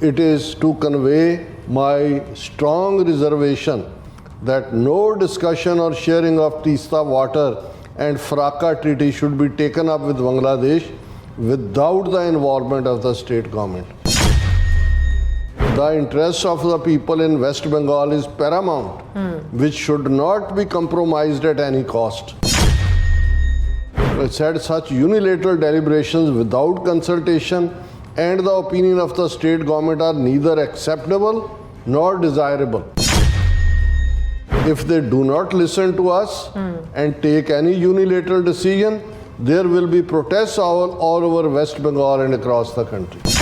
it is to convey my strong reservation that no discussion or sharing of Tista water and Fraka treaty should be taken up with Bangladesh without the involvement of the state government. The interests of the people in West Bengal is paramount, hmm. which should not be compromised at any cost. It said such unilateral deliberations without consultation and the opinion of the state government are neither acceptable nor desirable. If they do not listen to us hmm. and take any unilateral decision, there will be protests all, all over West Bengal and across the country.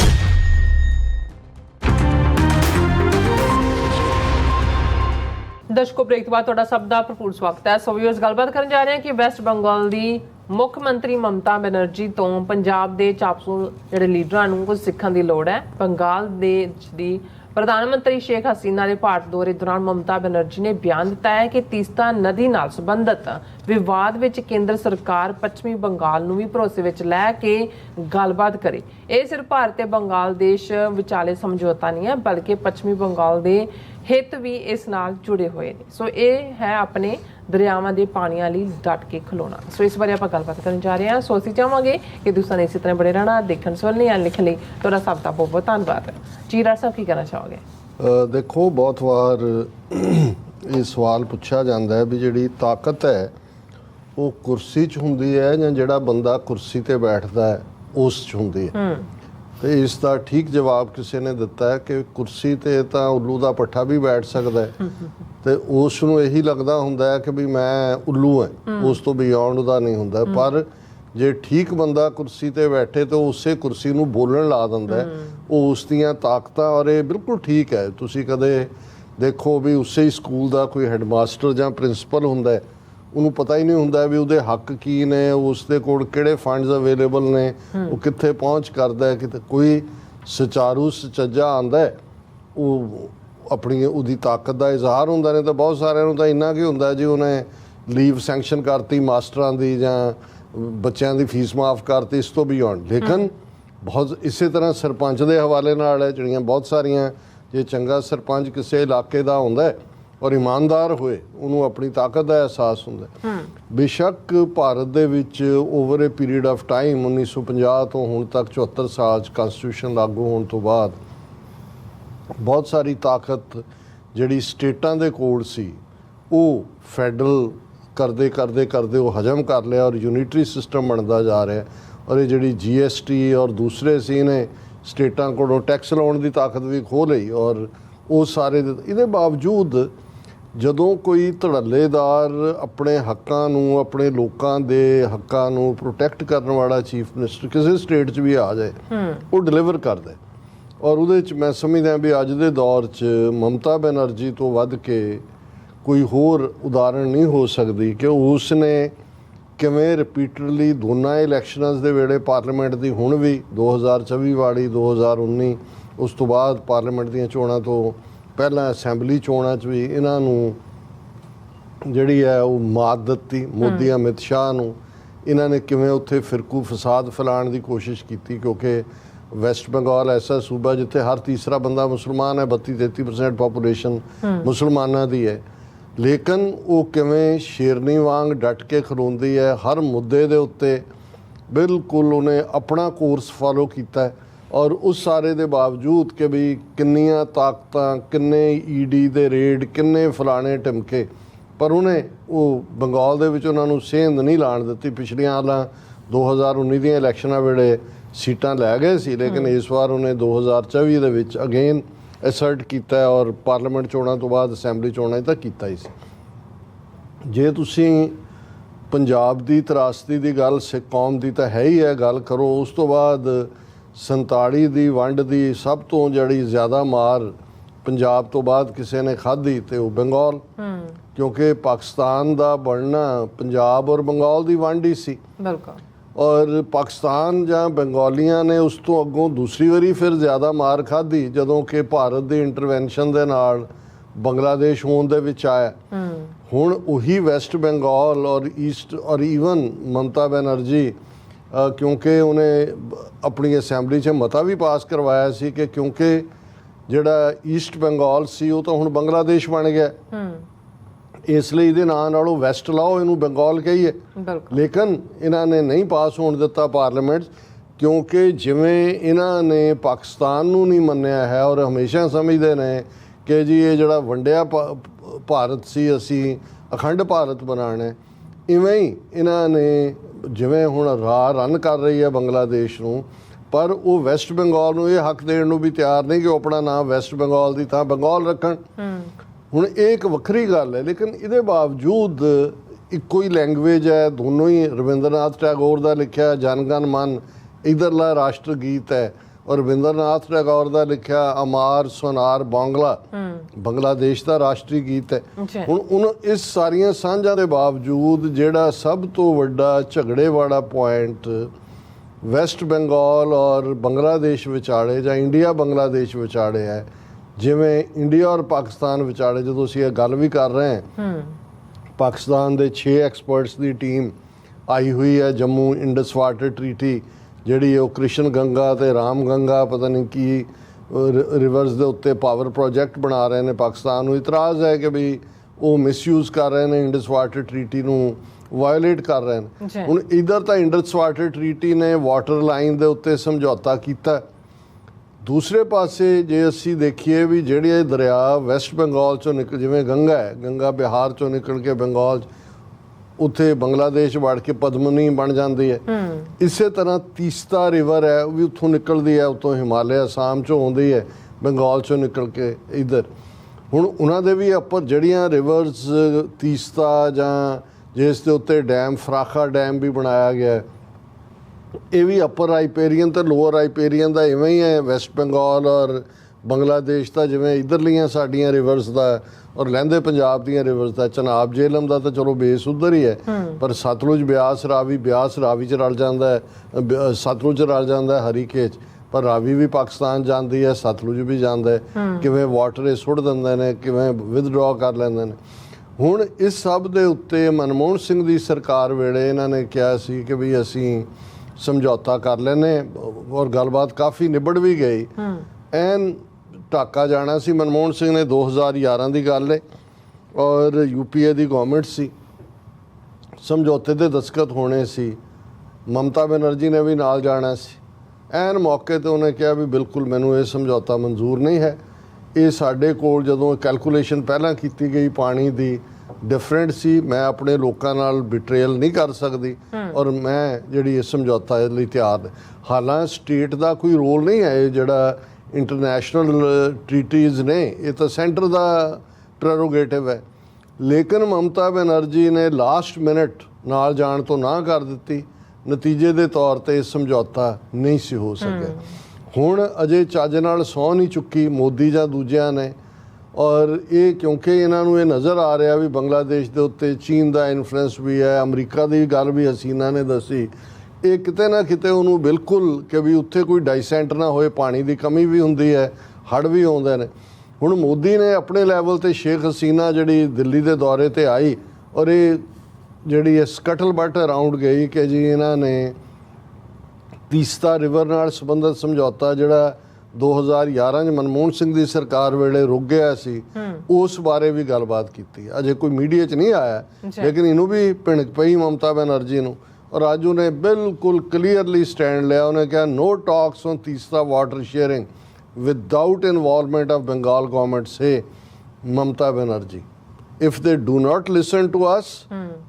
ਦਰਸ਼ਕੋ, break ਤੋਂ ਬਾਅਦ ਤੁਹਾਡਾ ਸਭ ਦਾ ਭਰਪੂਰ ਸਵਾਗਤ ਹੈ। ਸੋ viewers ਗੱਲਬਾਤ ਕਰਨ ਜਾ ਰਹੇ ਹਾਂ ਕਿ ਵੈਸਟ ਬੰਗਾਲ ਦੀ ਮੁੱਖ ਮੰਤਰੀ ਮਮਤਾ ਬੈਨਰਜੀ ਤੋਂ ਪੰਜਾਬ ਦੇ ਚਾਪਸੂ, ਜਿਹੜੇ ਲੀਡਰਾਂ ਨੂੰ ਕੁਝ ਸਿੱਖਣ ਦੀ ਲੋੜ ਹੈ, ਬੰਗਾਲ ਦੇ ਦੀ ਪ੍ਰਧਾਨ ਮੰਤਰੀ ਸ਼ੇਖ ਹਸੀਨਾ ਦੇ ਭਾਰਤ ਦੌਰੇ ਦੌਰਾਨ ਮਮਤਾ ਬੈਨਰਜੀ ਨੇ ਬਿਆਨ ਦਿੱਤਾ ਹੈ ਕਿ ਤੀਸਤਾ ਨਦੀ ਨਾਲ ਸੰਬੰਧਿਤ ਵਿਵਾਦ ਵਿੱਚ ਕੇਂਦਰ ਸਰਕਾਰ ਪੱਛਮੀ ਬੰਗਾਲ ਨੂੰ ਵੀ ਭਰੋਸੇ ਵਿੱਚ ਲੈ ਕੇ ਗੱਲਬਾਤ ਕਰੇ। ਇਹ ਸਿਰਫ ਭਾਰਤ ਤੇ ਬੰਗਾਲ ਦੇਸ਼ ਵਿਚਾਲੇ ਸਮਝੌਤਾ ਨਹੀਂ ਹੈ, ਬਲਕਿ ਪੱਛਮੀ ਬੰਗਾਲ ਦੇ ਹਿੱਤ ਵੀ ਇਸ ਨਾਲ ਜੁੜੇ ਹੋਏ ਨੇ। ਸੋ ਇਹ ਹੈ ਆਪਣੇ ਦਰਿਆਵਾਂ ਦੇ ਪਾਣੀਆਂ ਲਈ ਡਟ ਕੇ ਖਲੋਣਾ। ਸੋ ਇਸ ਬਾਰੇ ਆਪਾਂ ਗੱਲਬਾਤ ਕਰਨ ਜਾ ਰਹੇ ਹਾਂ। ਸੋ ਅਸੀਂ ਚਾਹਾਂਗੇ ਕਿ ਤੁਸੀਂ ਇਸੇ ਤਰ੍ਹਾਂ ਬੜੇ ਰਹਿਣਾ ਦੇਖਣ ਸੁਣਨ ਜਾਂ ਲਿਖਣ ਲਈ। ਤੁਹਾਡਾ ਸਭ ਦਾ ਬਹੁਤ ਬਹੁਤ ਧੰਨਵਾਦ। ਜੀਰਾ ਸਾਹਿਬ ਕੀ ਕਹਿਣਾ ਚਾਹੋਗੇ? ਦੇਖੋ ਬਹੁਤ ਵਾਰ ਇਹ ਸਵਾਲ ਪੁੱਛਿਆ ਜਾਂਦਾ ਹੈ ਵੀ ਜਿਹੜੀ ਤਾਕਤ ਹੈ ਉਹ ਕੁਰਸੀ 'ਚ ਹੁੰਦੀ ਹੈ ਜਾਂ ਜਿਹੜਾ ਬੰਦਾ ਕੁਰਸੀ ਤੇ ਬੈਠਦਾ ਹੈ ਉਸ 'ਚ ਹੁੰਦੀ ਹੈ? ਤੇ ਇਸ ਦਾ ਠੀਕ ਜਵਾਬ ਕਿਸੇ ਨੇ ਦਿੱਤਾ ਹੈ ਕਿ ਕੁਰਸੀ ਤੇ ਤਾਂ ਉੱਲੂ ਦਾ ਪੱਠਾ ਵੀ ਬੈਠ ਸਕਦਾ ਹੈ। ਤੇ ਉਸ ਨੂੰ ਇਹੀ ਲੱਗਦਾ ਹੁੰਦਾ ਹੈ ਕਿ ਵੀ ਮੈਂ ਉੱਲੂ ਹਾਂ। ਉਸ ਤੋਂ ਬਿਯੋਂਡ ਦਾ ਨਹੀਂ ਹੁੰਦਾ। ਪਰ ਜੇ ਠੀਕ ਬੰਦਾ ਕੁਰਸੀ ਤੇ ਬੈਠੇ ਤਾਂ ਉਸੇ ਕੁਰਸੀ ਨੂੰ ਬੋਲਣ ਲਾ ਦਿੰਦਾ ਹੈ ਉਹ ਉਸ ਦੀਆਂ ਤਾਕਤਾਂ ਔਰ ਇਹ ਬਿਲਕੁਲ ਠੀਕ ਹੈ। ਤੁਸੀਂ ਕਦੇ ਦੇਖੋ ਵੀ ਉਸੇ ਹੀ ਸਕੂਲ ਦਾ ਕੋਈ ਹੈਡਮਾਸਟਰ ਜਾਂ ਪ੍ਰਿੰਸੀਪਲ ਹੁੰਦਾ ਹੈ ਉਹਨੂੰ ਪਤਾ ਹੀ ਨਹੀਂ ਹੁੰਦਾ ਵੀ ਉਹਦੇ ਹੱਕ ਕੀ ਨੇ ਉਸ ਦੇ ਕੋਲ ਕਿਹੜੇ ਫੰਡਸ ਅਵੇਲੇਬਲ ਨੇ ਉਹ ਕਿੱਥੇ ਪਹੁੰਚ ਕਰਦਾ ਹੈ ਕਿਤੇ ਕੋਈ ਸੁਚਾਰੂ ਸੁਚੱਜਾ ਆਂਦਾ ਹੈ ਉਹ ਆਪਣੀ ਉਹਦੀ ਤਾਕਤ ਦਾ ਇਜ਼ਹਾਰ ਹੁੰਦਾ ਨੇ ਤਾਂ ਬਹੁਤ ਸਾਰਿਆਂ ਨੂੰ ਤਾਂ ਇੰਨਾ ਕੀ ਹੁੰਦਾ ਜੀ ਉਹਨੇ ਲੀਵ ਸੈਂਕਸ਼ਨ ਕਰਤੀ ਮਾਸਟਰਾਂ ਦੀ ਜਾਂ ਬੱਚਿਆਂ ਦੀ ਫੀਸ ਮਾਫ ਕਰਤੀ ਇਸ ਤੋਂ ਬਿਯੋਂਡ ਲੇਕਿਨ ਬਹੁਤ ਇਸੇ ਤਰ੍ਹਾਂ ਸਰਪੰਚ ਦੇ ਹਵਾਲੇ ਨਾਲ ਹੈ ਜਿਹੜੀਆਂ ਬਹੁਤ ਸਾਰੀਆਂ ਜੇ ਚੰਗਾ ਸਰਪੰਚ ਕਿਸੇ ਇਲਾਕੇ ਦਾ ਹੁੰਦਾ ਹੈ ਔਰ ਇਮਾਨਦਾਰ ਹੋਏ ਉਹਨੂੰ ਆਪਣੀ ਤਾਕਤ ਦਾ ਅਹਿਸਾਸ ਹੁੰਦਾ ਬੇਸ਼ੱਕ ਭਾਰਤ ਦੇ ਵਿੱਚ over a period of time 1950 ਤੋਂ ਹੁਣ ਤੱਕ 74 ਸਾਲ ਚ ਕਨਸਟੀਟਿਊਸ਼ਨ ਲਾਗੂ ਹੋਣ ਤੋਂ ਬਾਅਦ ਬਹੁਤ ਸਾਰੀ ਤਾਕਤ ਜਿਹੜੀ ਸਟੇਟਾਂ ਦੇ ਕੋਲ ਸੀ ਉਹ ਫੈਡਰਲ ਕਰਦੇ ਕਰਦੇ ਕਰਦੇ ਉਹ ਹਜਮ ਕਰ ਲਿਆ ਔਰ ਯੂਨਿਟਰੀ ਸਿਸਟਮ ਬਣਦਾ ਜਾ ਰਿਹਾ ਔਰ ਇਹ ਜਿਹੜੀ ਜੀਐਸਟੀ ਔਰ ਦੂਸਰੇ ਸੀ ਨੇ ਸਟੇਟਾਂ ਕੋਲੋਂ ਟੈਕਸ ਲਾਉਣ ਦੀ ਤਾਕਤ ਵੀ ਖੋਹ ਲਈ ਔਰ ਉਹ ਸਾਰੇ ਇਹਦੇ ਬਾਵਜੂਦ ਜਦੋਂ ਕੋਈ ਧੜੱਲੇਦਾਰ ਆਪਣੇ ਹੱਕਾਂ ਨੂੰ ਆਪਣੇ ਲੋਕਾਂ ਦੇ ਹੱਕਾਂ ਨੂੰ ਪ੍ਰੋਟੈਕਟ ਕਰਨ ਵਾਲਾ ਚੀਫ ਮਿਨਿਸਟਰ ਕਿਸੇ ਸਟੇਟ 'ਚ ਵੀ ਆ ਜਾਏ ਉਹ ਡਿਲੀਵਰ ਕਰਦਾ। ਔਰ ਉਹਦੇ 'ਚ ਮੈਂ ਸਮਝਦਾ ਵੀ ਅੱਜ ਦੇ ਦੌਰ 'ਚ ਮਮਤਾ ਬੈਨਰਜੀ ਤੋਂ ਵੱਧ ਕੇ ਕੋਈ ਹੋਰ ਉਦਾਹਰਣ ਨਹੀਂ ਹੋ ਸਕਦੀ ਕਿ ਉਸ ਨੇ ਕਿਵੇਂ ਰਿਪੀਟਡਲੀ ਦੋਨਾਂ ਇਲੈਕਸ਼ਨਸ ਦੇ ਵੇਲੇ ਪਾਰਲੀਮੈਂਟ ਦੀ ਹੁਣ ਵੀ 2024 ਵਾਲੀ 2019 ਉਸ ਤੋਂ ਬਾਅਦ ਪਾਰਲੀਮੈਂਟ ਦੀਆਂ ਚੋਣਾਂ ਤੋਂ ਪਹਿਲਾਂ ਅਸੈਂਬਲੀ ਚੋਣਾਂ 'ਚ ਵੀ ਇਹਨਾਂ ਨੂੰ ਜਿਹੜੀ ਹੈ ਉਹ ਮਾਤ ਦਿੱਤੀ ਮੋਦੀ ਅਮਿਤ ਸ਼ਾਹ ਨੂੰ। ਇਹਨਾਂ ਨੇ ਕਿਵੇਂ ਉੱਥੇ ਫਿਰਕੂ ਫਸਾਦ ਫੈਲਾਉਣ ਦੀ ਕੋਸ਼ਿਸ਼ ਕੀਤੀ ਕਿਉਂਕਿ ਵੈਸਟ ਬੰਗਾਲ ਐਸਾ ਸੂਬਾ ਜਿੱਥੇ ਹਰ ਤੀਸਰਾ ਬੰਦਾ ਮੁਸਲਮਾਨ ਹੈ 32 33% ਪਾਪੂਲੇਸ਼ਨ ਮੁਸਲਮਾਨਾਂ ਦੀ ਹੈ ਲੇਕਿਨ ਉਹ ਕਿਵੇਂ ਸ਼ੇਰਨੀ ਵਾਂਗ ਡਟ ਕੇ ਖਲੋਂਦੀ ਹੈ ਹਰ ਮੁੱਦੇ ਦੇ ਉੱਤੇ ਬਿਲਕੁਲ ਉਹਨੇ ਆਪਣਾ ਕੋਰਸ ਫਾਲੋ ਕੀਤਾ ਔਰ ਉਸ ਸਾਰੇ ਦੇ ਬਾਵਜੂਦ ਕਿ ਵੀ ਕਿੰਨੀਆਂ ਤਾਕਤਾਂ ਕਿੰਨੇ ਈਡੀ ਦੇ ਰੇਡ ਕਿੰਨੇ ਫਲਾਣੇ ਟਿਮਕੇ ਪਰ ਉਹਨੇ ਉਹ ਬੰਗਾਲ ਦੇ ਵਿੱਚ ਉਹਨਾਂ ਨੂੰ ਸੇਂਧ ਨਹੀਂ ਲਾਣ ਦਿੱਤੀ ਪਿਛਲੀਆਂ ਹਾਲਾਂ 2019 ਦੀਆਂ ਇਲੈਕਸ਼ਨਾਂ ਵੇਲੇ ਸੀਟਾਂ ਲੈ ਗਏ ਸੀ ਲੇਕਿਨ ਇਸ ਵਾਰ ਉਹਨੇ 2024 ਦੇ ਵਿੱਚ ਅਗੇਨ ਅਸਰਟ ਕੀਤਾ ਹੈ ਔਰ ਪਾਰਲੀਮੈਂਟ ਚੋਣਾਂ ਤੋਂ ਬਾਅਦ ਅਸੈਂਬਲੀ ਚੋਣਾਂ 'ਚ ਤਾਂ ਕੀਤਾ ਹੀ ਸੀ। ਜੇ ਤੁਸੀਂ ਪੰਜਾਬ ਦੀ ਤਰਾਸਦੀ ਦੀ ਗੱਲ ਸਿੱਖ ਕੌਮ ਦੀ ਤਾਂ ਹੈ ਹੀ ਹੈ ਗੱਲ ਕਰੋ ਉਸ ਤੋਂ ਬਾਅਦ 47 ਦੀ ਵੰਡ ਦੀ ਸਭ ਤੋਂ ਜਿਹੜੀ ਜ਼ਿਆਦਾ ਮਾਰ ਪੰਜਾਬ ਤੋਂ ਬਾਅਦ ਕਿਸੇ ਨੇ ਖਾਧੀ ਤੇ ਉਹ ਬੰਗਾਲ। ਕਿਉਂਕਿ ਪਾਕਿਸਤਾਨ ਦਾ ਬਣਨਾ ਪੰਜਾਬ ਔਰ ਬੰਗਾਲ ਦੀ ਵੰਡ ਹੀ ਸੀ। ਬਿਲਕੁਲ। ਔਰ ਪਾਕਿਸਤਾਨ ਜਾਂ ਬੰਗਾਲੀਆਂ ਨੇ ਉਸ ਤੋਂ ਅੱਗੋਂ ਦੂਸਰੀ ਵਾਰੀ ਫਿਰ ਜ਼ਿਆਦਾ ਮਾਰ ਖਾਧੀ, ਜਦੋਂ ਕਿ ਭਾਰਤ ਦੇ ਇੰਟਰਵੈਂਸ਼ਨ ਦੇ ਨਾਲ ਬੰਗਲਾਦੇਸ਼ ਹੋਣ ਦੇ ਵਿੱਚ ਆਇਆ। ਹੁਣ ਉਹੀ ਵੈਸਟ ਬੰਗਾਲ ਔਰ ਈਸਟ ਔਰ ਈਵਨ ਮਮਤਾ ਬੈਨਰਜੀ ਕਿਉਂਕਿ ਉਹਨੇ ਆਪਣੀ ਅਸੈਂਬਲੀ 'ਚ ਮਤਾ ਵੀ ਪਾਸ ਕਰਵਾਇਆ ਸੀ ਕਿ ਕਿਉਂਕਿ ਜਿਹੜਾ ਈਸਟ ਬੰਗਾਲ ਸੀ, ਉਹ ਤਾਂ ਹੁਣ ਬੰਗਲਾਦੇਸ਼ ਬਣ ਗਿਆ। ਇਸ ਲਈ ਇਹਦੇ ਨਾਂ ਨਾਲੋਂ ਵੈਸਟ ਲਾਓ ਇਹਨੂੰ ਬੰਗਾਲ ਕਹੀਏ। ਬਿਲਕੁਲ। ਲੇਕਿਨ ਇਹਨਾਂ ਨੇ ਨਹੀਂ ਪਾਸ ਹੋਣ ਦਿੱਤਾ ਪਾਰਲੀਮੈਂਟ ਕਿਉਂਕਿ ਜਿਵੇਂ ਇਹਨਾਂ ਨੇ ਪਾਕਿਸਤਾਨ ਨੂੰ ਨਹੀਂ ਮੰਨਿਆ ਹੈ ਔਰ ਹਮੇਸ਼ਾ ਸਮਝਦੇ ਨੇ ਕਿ ਜੀ ਇਹ ਜਿਹੜਾ ਵੰਡਿਆ ਭਾਰਤ ਸੀ ਅਸੀਂ ਅਖੰਡ ਭਾਰਤ ਬਣਾਉਣਾ ਹੈ। ਇਵੇਂ ਹੀ ਇਹਨਾਂ ਨੇ ਜਿਵੇਂ ਹੁਣ ਰਾਹ ਰਨ ਕਰ ਰਹੀ ਹੈ ਬੰਗਲਾਦੇਸ਼ ਨੂੰ ਪਰ ਉਹ ਵੈਸਟ ਬੰਗਾਲ ਨੂੰ ਇਹ ਹੱਕ ਦੇਣ ਨੂੰ ਵੀ ਤਿਆਰ ਨਹੀਂ ਕਿ ਉਹ ਆਪਣਾ ਨਾਮ ਵੈਸਟ ਬੰਗਾਲ ਦੀ ਥਾਂ ਬੰਗਾਲ ਰੱਖਣ। ਹੂੰ। ਹੁਣ ਇਹ ਇੱਕ ਵੱਖਰੀ ਗੱਲ ਹੈ ਲੇਕਿਨ ਇਹਦੇ ਬਾਵਜੂਦ ਇੱਕੋ ਹੀ ਲੈਂਗੁਏਜ ਹੈ ਦੋਨੋਂ ਹੀ ਰਵਿੰਦਰਨਾਥ ਟੈਗੋਰ ਦਾ ਲਿਖਿਆ ਜਨਗਨ ਮਨ ਇਧਰਲਾ ਰਾਸ਼ਟਰ ਗੀਤ ਹੈ ਔਰ ਰਵਿੰਦਰਨਾਥ ਟੈਗੋਰ ਦਾ ਲਿਖਿਆ ਅਮਾਰ ਸੋਨਾਰ ਬਾਂਗਲਾ ਬੰਗਲਾਦੇਸ਼ ਦਾ ਰਾਸ਼ਟਰੀ ਗੀਤ ਹੈ। ਹੁਣ ਉਹਨਾਂ ਇਸ ਸਾਰੀਆਂ ਸਾਂਝਾਂ ਦੇ ਬਾਵਜੂਦ ਜਿਹੜਾ ਸਭ ਤੋਂ ਵੱਡਾ ਝਗੜੇ ਵਾਲਾ ਪੁਆਇੰਟ ਵੈਸਟ ਬੰਗਾਲ ਔਰ ਬੰਗਲਾਦੇਸ਼ ਵਿਚਾਲੇ ਜਾਂ ਇੰਡੀਆ ਬੰਗਲਾਦੇਸ਼ ਵਿਚਾਲੇ ਹੈ ਜਿਵੇਂ ਇੰਡੀਆ ਔਰ ਪਾਕਿਸਤਾਨ ਵਿਚਾਲੇ ਜਦੋਂ ਅਸੀਂ ਇਹ ਗੱਲ ਵੀ ਕਰ ਰਹੇ ਹਾਂ ਹੂੰ। ਪਾਕਿਸਤਾਨ ਦੇ 6 ਐਕਸਪਰਟਸ ਦੀ ਟੀਮ ਆਈ ਹੋਈ ਹੈ ਜੰਮੂ ਇੰਡਸ ਵਾਟਰ ਟ੍ਰੀਟੀ ਜਿਹੜੀ ਉਹ ਕ੍ਰਿਸ਼ਨ ਗੰਗਾ ਤੇ ਰਾਮ ਗੰਗਾ ਪਤਾ ਨਹੀਂ ਕੀ ਰਿਵਰਸ ਦੇ ਉੱਤੇ ਪਾਵਰ ਪ੍ਰੋਜੈਕਟ ਬਣਾ ਰਹੇ ਨੇ ਪਾਕਿਸਤਾਨ ਨੂੰ। ਇਤਰਾਜ਼ ਹੈ ਕਿ ਵੀ ਉਹ ਮਿਸਯੂਜ਼ ਕਰ ਰਹੇ ਨੇ ਇੰਡਸ ਵਾਟਰ ਟ੍ਰੀਟੀ ਨੂੰ ਵਾਇਓਲੇਟ ਕਰ ਰਹੇ। ਨੇ। ਹੁਣ ਇਧਰ ਤਾਂ ਇੰਡਸ ਵਾਟਰ ਟ੍ਰੀਟੀ ਨੇ ਵਾਟਰ ਲਾਈਨ ਦੇ ਉੱਤੇ ਸਮਝੌਤਾ ਕੀਤਾ। ਦੂਸਰੇ ਪਾਸੇ ਜੇ ਅਸੀਂ ਦੇਖੀਏ ਵੀ ਜਿਹੜੇ ਦਰਿਆ ਵੈਸਟ ਬੰਗਾਲ ਚੋਂ ਨਿਕਲ ਜਿਵੇਂ ਗੰਗਾ ਹੈ ਗੰਗਾ ਬਿਹਾਰ ਚੋਂ ਨਿਕਲ ਕੇ ਬੰਗਾਲ 'ਚ ਉੱਥੇ ਬੰਗਲਾਦੇਸ਼ ਵੜ ਕੇ ਪਦਮਨੀ ਬਣ ਜਾਂਦੀ ਹੈ। ਇਸੇ ਤਰ੍ਹਾਂ ਤੀਸਤਾ ਰਿਵਰ ਹੈ ਉਹ ਵੀ ਉੱਥੋਂ ਨਿਕਲਦੀ ਹੈ ਉੱਥੋਂ ਹਿਮਾਲਿਆ ਅਸਾਮ ਚੋਂ ਆਉਂਦੀ ਹੈ ਬੰਗਾਲ ਚੋਂ ਨਿਕਲ ਕੇ ਇਧਰ। ਹੁਣ ਉਹਨਾਂ ਦੇ ਵੀ ਉੱਪਰ ਜਿਹੜੀਆਂ ਰਿਵਰਸ ਤੀਸਤਾ ਜਾਂ ਜਿਸ ਦੇ ਉੱਤੇ ਡੈਮ ਫਰਾਖਾ ਡੈਮ ਵੀ ਬਣਾਇਆ ਗਿਆ ਹੈ ਇਹ ਵੀ ਅਪਰ ਰਾਈਪੇਰੀਅਨ ਤੇ ਲੋਅਰ ਰਾਈਪੇਰੀਅਨ ਦਾ ਇਵੇਂ ਹੀ ਹੈ। ਵੈਸਟ ਬੰਗਾਲ ਔਰ ਬੰਗਲਾਦੇਸ਼ ਦਾ ਜਿਵੇਂ ਇਧਰਲੀਆਂ ਸਾਡੀਆਂ ਰਿਵਰਸ ਦਾ ਔਰ ਲਹਿੰਦੇ ਪੰਜਾਬ ਦੀਆਂ ਰਿਵਰਸ ਦਾ ਚਨਾਬ ਜੇਲਮ ਦਾ ਤਾਂ ਚਲੋ ਬੇਸ ਉਧਰ ਹੀ। ਹੈ। ਪਰ ਸਤਲੁਜ ਬਿਆਸ ਰਾਵੀ ਬਿਆਸ ਰਾਵੀ ਚ ਰਲ ਜਾਂਦਾ ਹੈ ਸਤਲੁਜ ਰਲ ਜਾਂਦਾ ਹੈ ਹਰੀਕੇ ਚ ਪਰ ਰਾਵੀ ਵੀ ਪਾਕਿਸਤਾਨ ਜਾਂਦੀ ਹੈ ਸਤਲੁਜ ਵੀ ਜਾਂਦਾ ਹੈ। ਕਿਵੇਂ ਵਾਟਰ ਇਹ ਸੁੱਟ ਦਿੰਦੇ ਨੇ ਕਿਵੇਂ ਵਿਦਡਰਾ ਕਰ ਲੈਂਦੇ ਨੇ। ਹੁਣ ਇਸ ਸਭ ਦੇ ਉੱਤੇ ਮਨਮੋਹਨ ਸਿੰਘ ਦੀ ਸਰਕਾਰ ਵੇਲੇ ਇਹਨਾਂ ਨੇ ਕਿਹਾ ਸੀ ਕਿ ਵੀ ਅਸੀਂ ਸਮਝੌਤਾ ਕਰ ਲੈਨੇ ਔਰ ਗੱਲਬਾਤ ਕਾਫੀ ਨਿਬੜ ਵੀ ਗਈ। ਐਨ ਢਾਕਾ ਜਾਣਾ ਸੀ ਮਨਮੋਹਨ ਸਿੰਘ ਨੇ 2011 ਦੀ ਗੱਲ ਹੈ ਔਰ ਯੂਪੀਏ ਦੀ ਗਵਰਨਮੈਂਟ ਸੀ। ਸਮਝੌਤੇ ਤੇ ਦਸਖਤ ਹੋਣੇ ਸੀ। ਮਮਤਾ ਬੈਨਰਜੀ ਨੇ ਵੀ ਨਾਲ ਜਾਣਾ ਸੀ। ਐਨ ਮੌਕੇ ਤੇ ਉਹਨੇ ਕਿਹਾ ਵੀ ਬਿਲਕੁਲ ਮੈਨੂੰ ਇਹ ਸਮਝੌਤਾ ਮਨਜ਼ੂਰ ਨਹੀਂ ਹੈ। ਇਹ ਸਾਡੇ ਕੋਲ ਜਦੋਂ ਕੈਲਕੂਲੇਸ਼ਨ ਪਹਿਲਾਂ ਕੀਤੀ ਗਈ ਪਾਣੀ ਦੀ ਡਿਫਰੈਂਟ ਸੀ ਮੈਂ ਆਪਣੇ ਲੋਕਾਂ ਨਾਲ ਬਿਟਰੇਲ ਨਹੀਂ ਕਰ ਸਕਦੀ ਔਰ ਮੈਂ ਜਿਹੜੀ ਇਹ ਸਮਝੌਤਾ ਇਹਦੇ ਲਈ ਤਿਆਰ ਹਾਲਾਂ ਸਟੇਟ ਦਾ ਕੋਈ ਰੋਲ ਨਹੀਂ ਹੈ ਜਿਹੜਾ ਇੰਟਰਨੈਸ਼ਨਲ ਟ੍ਰੀਟੀਜ਼ ਨੇ ਇਹ ਤਾਂ ਸੈਂਟਰ ਦਾ ਪ੍ਰੈਰੋਗੇਟਿਵ ਹੈ। ਲੇਕਿਨ ਮਮਤਾ ਬੈਨਰਜੀ ਨੇ ਲਾਸਟ ਮਿਨਟ ਨਾਲ ਜਾਣ ਤੋਂ ਨਾ ਕਰ ਦਿੱਤੀ। ਨਤੀਜੇ ਦੇ ਤੌਰ ਤੇ ਇਹ ਸਮਝੌਤਾ ਨਹੀਂ ਸੀ ਹੋ ਸਕਿਆ। ਹੁਣ ਅਜੇ ਚੱਜ ਨਾਲ ਸਹੁੰ ਨਹੀਂ ਚੁੱਕੀ ਮੋਦੀ ਜਾਂ ਦੂਜਿਆਂ ਨੇ। ਔਰ ਇਹ ਕਿਉਂਕਿ ਇਹਨਾਂ ਨੂੰ ਇਹ ਨਜ਼ਰ ਆ ਰਿਹਾ ਵੀ ਬੰਗਲਾਦੇਸ਼ ਦੇ ਉੱਤੇ ਚੀਨ ਦਾ ਇਨਫਲੂਐਂਸ ਵੀ ਹੈ, ਅਮਰੀਕਾ ਦੀ ਗੱਲ ਵੀ ਹਸੀਨਾ ਨੇ ਦੱਸੀ। ਇਹ ਕਿਤੇ ਨਾ ਕਿਤੇ ਉਹਨੂੰ ਬਿਲਕੁਲ ਕਿ ਵੀ ਉੱਥੇ ਕੋਈ ਡਾਈਸੈਂਟ ਨਾ ਹੋਏ, ਪਾਣੀ ਦੀ ਕਮੀ ਵੀ ਹੁੰਦੀ ਹੈ ਹੜ ਵੀ ਆਉਂਦੇ ਨੇ। ਹੁਣ ਮੋਦੀ ਨੇ ਆਪਣੇ ਲੈਵਲ ਤੇ ਸ਼ੇਖ ਹਸੀਨਾ ਜਿਹੜੀ ਦਿੱਲੀ ਦੇ ਦੌਰੇ ਤੇ ਆਈ ਔਰ ਇਹ ਜਿਹੜੀ ਇਹ ਸਕਟਲ ਬਟ ਅਰਾਊਂਡ ਗਈ ਕਿ ਜੀ ਇਹਨਾਂ ਨੇ ਤੀਸਤਾ ਰਿਵਰ ਨਾਲ ਸੰਬੰਧਿਤ ਸਮਝੌਤਾ ਜਿਹੜਾ 2011 ਚ ਮਨਮੋਹਨ ਸਿੰਘ ਦੀ ਸਰਕਾਰ ਵੇਲੇ ਰੁਕ ਗਿਆ ਸੀ ਉਸ ਬਾਰੇ ਵੀ ਗੱਲਬਾਤ ਕੀਤੀ ਅਜੇ ਕੋਈ ਮੀਡੀਆ 'ਚ ਨਹੀਂ ਆਇਆ। ਲੇਕਿਨ ਇਹਨੂੰ ਵੀ ਭਿਣਕ ਪਈ ਮਮਤਾ ਬੈਨਰਜੀ ਨੂੰ। ਔਰ ਅੱਜ ਉਹਨੇ ਬਿਲਕੁਲ ਕਲੀਅਰਲੀ ਸਟੈਂਡ ਲਿਆ। ਉਹਨੇ ਕਿਹਾ no talks on Teesta water sharing without involvement of Bengal government say Mamata Banerjee. If they do not listen to us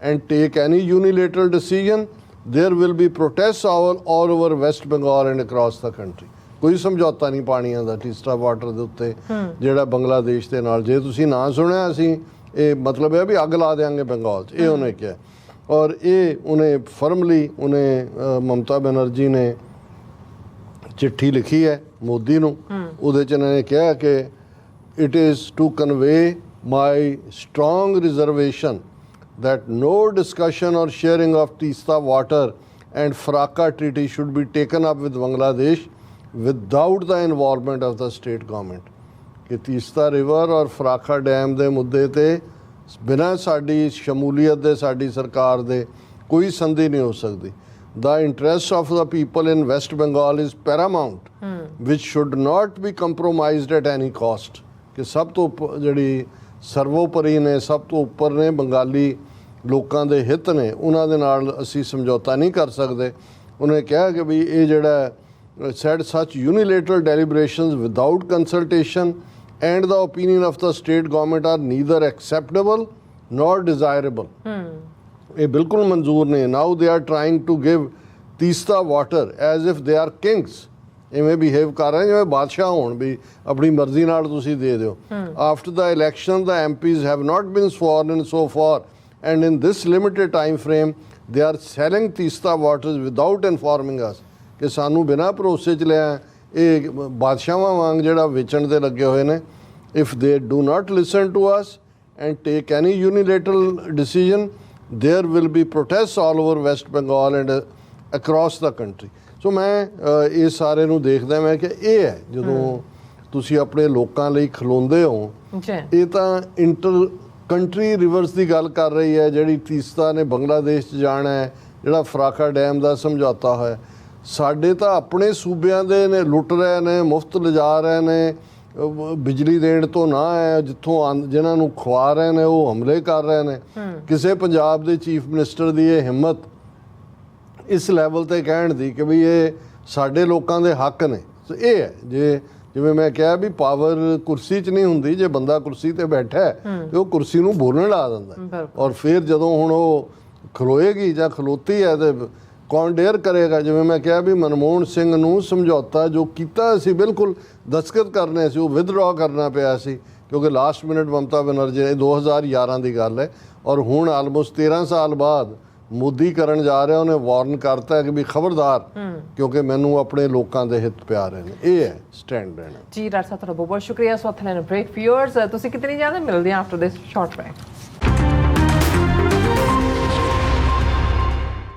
and take any unilateral decision there will be protests all, all over west bengal and across the country. ਕੋਈ ਸਮਝੌਤਾ ਨਹੀਂ ਪਾਣੀਆਂ ਦਾ ਟੀਸਟਾ water ਦੇ ਉੱਤੇ, ਜਿਹੜਾ ਬੰਗਲਾਦੇਸ਼ ਦੇ ਨਾਲ। ਜੇ ਤੁਸੀਂ ਨਾ ਸੁਣਿਆ, ਅਸੀਂ ਇਹ ਮਤਲਬ ਹੈ ਵੀ ਅੱਗ ਲਾ ਦੇਾਂਗੇ ਬੰਗਾਲ 'ਚ। ਇਹ ਉਹਨੇ ਕਿਹਾ। ਔਰ ਇਹ ਉਹਨੇ ਫਰਮਲੀ ਉਹਨੇ ਮਮਤਾ ਬੈਨਰਜੀ ਨੇ ਚਿੱਠੀ ਲਿਖੀ ਹੈ ਮੋਦੀ ਨੂੰ। ਉਹਦੇ ਚ ਇਹਨਾਂ ਨੇ ਕਿਹਾ ਕਿ it is to convey my strong reservation that no discussion or sharing of Tista water and Fraka treaty should be taken up with Bangladesh without the involvement of the state government. ਕਿ Teesta river ਔਰ ਫਰਾਖਾ dam ਦੇ ਮੁੱਦੇ ਤੇ ਬਿਨਾਂ ਸਾਡੀ ਸ਼ਮੂਲੀਅਤ ਦੇ ਸਾਡੀ ਸਰਕਾਰ ਦੇ ਕੋਈ ਸੰਧੀ ਨਹੀਂ ਹੋ ਸਕਦੀ। The interest of the people in West Bengal is paramount which should not be compromised at any cost ਕਿ ਸਭ ਤੋਂ ਜਿਹੜੀ ਸਰਵੋਪਰੀ ਨੇ ਸਭ ਤੋਂ ਉੱਪਰ ਨੇ ਬੰਗਾਲੀ ਲੋਕਾਂ ਦੇ ਹਿੱਤ ਨੇ ਉਹਨਾਂ ਦੇ ਨਾਲ ਅਸੀਂ ਸਮਝੌਤਾ ਨਹੀਂ ਕਰ ਸਕਦੇ। ਉਹਨੇ ਕਿਹਾ ਕਿ ਵੀ ਇਹ ਜਿਹੜਾ said such unilateral deliberations without consultation and the opinion of the state government are neither acceptable nor desirable. ਇਹ ਬਿਲਕੁਲ ਮਨਜ਼ੂਰ ਨਹੀਂ now they are trying to give Teesta water as if they are kings ਇਵੇਂ behave ਕਰ ਰਹੇ ਜਿਵੇਂ ਬਾਦਸ਼ਾਹ ਹੋਣ ਵੀ ਆਪਣੀ ਮਰਜ਼ੀ ਨਾਲ ਤੁਸੀਂ ਦੇ ਦਿਓ after the election the MPs have not been sworn in so far and in this limited time frame they are selling Teesta waters without informing us ਕਿ ਸਾਨੂੰ ਬਿਨਾਂ ਭਰੋਸੇ ਚ ਲਿਆ ਇਹ ਬਾਦਸ਼ਾਹਾਂ ਵਾਂਗ ਜਿਹੜਾ ਵੇਚਣ ਤੇ ਲੱਗੇ ਹੋਏ ਨੇ if they do not listen to us and take any unilateral decision, there will be protests all over West Bengal and uh, across the country. ਸੋ ਮੈਂ ਇਹ ਸਾਰੇ ਨੂੰ ਦੇਖਦਾ ਮੈਂ ਕਿ ਇਹ ਹੈ ਜਦੋਂ ਤੁਸੀਂ ਆਪਣੇ ਲੋਕਾਂ ਲਈ ਖਲੋਂਦੇ ਹੋ ਇਹ ਤਾਂ ਇੰਟਰ ਕੰਟਰੀ ਰਿਵਰਸ ਦੀ ਗੱਲ ਕਰ ਰਹੀ ਹੈ ਜਿਹੜੀ ਤੀਸਤਾ ਨੇ ਬੰਗਲਾਦੇਸ਼ ਚ ਜਾਣਾ ਹੈ ਜਿਹੜਾ ਫਰਾਕਾ ਡੈਮ ਦਾ ਸਮਝੌਤਾ ਹੋਇਆ। ਸਾਡੇ ਤਾਂ ਆਪਣੇ ਸੂਬਿਆਂ ਦੇ ਨੇ ਲੁੱਟ ਰਹੇ ਨੇ ਮੁਫਤ ਲਿਜਾ ਰਹੇ ਨੇ ਬਿਜਲੀ ਦੇਣ ਤੋਂ ਨਾ ਹੈ ਜਿੱਥੋਂ ਜਿਨ੍ਹਾਂ ਨੂੰ ਖਵਾ ਰਹੇ ਨੇ ਉਹ ਹਮਲੇ ਕਰ ਰਹੇ ਨੇ। ਕਿਸੇ ਪੰਜਾਬ ਦੇ ਚੀਫ ਮਿਨਿਸਟਰ ਦੀ ਇਹ ਹਿੰਮਤ ਇਸ ਲੈਵਲ ਤੇ ਕਹਿਣ ਦੀ ਕਿ ਵੀ ਇਹ ਸਾਡੇ ਲੋਕਾਂ ਦੇ ਹੱਕ ਨੇ। ਸੋ ਇਹ ਹੈ ਜੇ ਜਿਵੇਂ ਮੈਂ ਕਿਹਾ ਵੀ ਪਾਵਰ ਕੁਰਸੀ 'ਚ ਨਹੀਂ ਹੁੰਦੀ ਜੇ ਬੰਦਾ ਕੁਰਸੀ ਤੇ ਬੈਠਾ ਹੈ ਤੇ ਉਹ ਕੁਰਸੀ ਨੂੰ ਬੋਲਣ ਲਾ ਦਿੰਦਾ। ਔਰ ਫਿਰ ਜਦੋਂ ਹੁਣ ਉਹ ਖਲੋਏਗੀ ਜਾਂ ਖਲੋਤੀ ਹੈ ਤੇ ਕੌਣ ਡੇਅਰ ਕਰੇਗਾ? ਜਿਵੇਂ ਮੈਂ ਕਿਹਾ ਵੀ ਮਨਮੋਹਨ ਸਿੰਘ ਨੂੰ ਸਮਝੌਤਾ ਜੋ ਕੀਤਾ ਸੀ ਬਿਲਕੁਲ ਦਸਤਖਤ ਕਰਨੇ ਸੀ ਉਹ ਵਿਦਡਰਾ ਕਰਨਾ ਪਿਆ ਸੀ ਕਿਉਂਕਿ ਲਾਸਟ ਮਿੰਟ ਮਮਤਾ ਬਨਰਜੀ ਇਹ 2011 ਦੀ ਗੱਲ ਹੈ ਔਰ ਹੁਣ ਆਲਮੋਸਟ 13 ਸਾਲ ਬਾਅਦ ਮੋਦੀ ਕਰਨ ਜਾ ਰਿਹਾ ਉਹਨੇ ਵਾਰਨ ਕਰਤਾ ਕਿ ਵੀ ਖਬਰਦਾਰ ਕਿਉਂਕਿ ਮੈਨੂੰ ਆਪਣੇ ਲੋਕਾਂ ਦੇ ਹਿੱਤ ਪਿਆਰੇ ਨੇ। ਇਹ ਹੈ ਸਟੈਂਡ ਲੈਣਾ ਜੀ ਡਾਕਟਰ ਸਾਹਿਬ ਤੁਹਾਡਾ ਬਹੁਤ ਬਹੁਤ ਸ਼ੁਕਰੀਆ। ਸੋ ਬ੍ਰੇਕ ਵਿਊਅਰਸ ਤੁਸੀਂ ਕਿਤਨੀ ਜ਼ਿਆਦਾ ਮਿਲਦੇ ਆ ਆਫਟਰ ਦਿਸ ਸ਼ਾਰਟ ਬ੍ਰੇਕ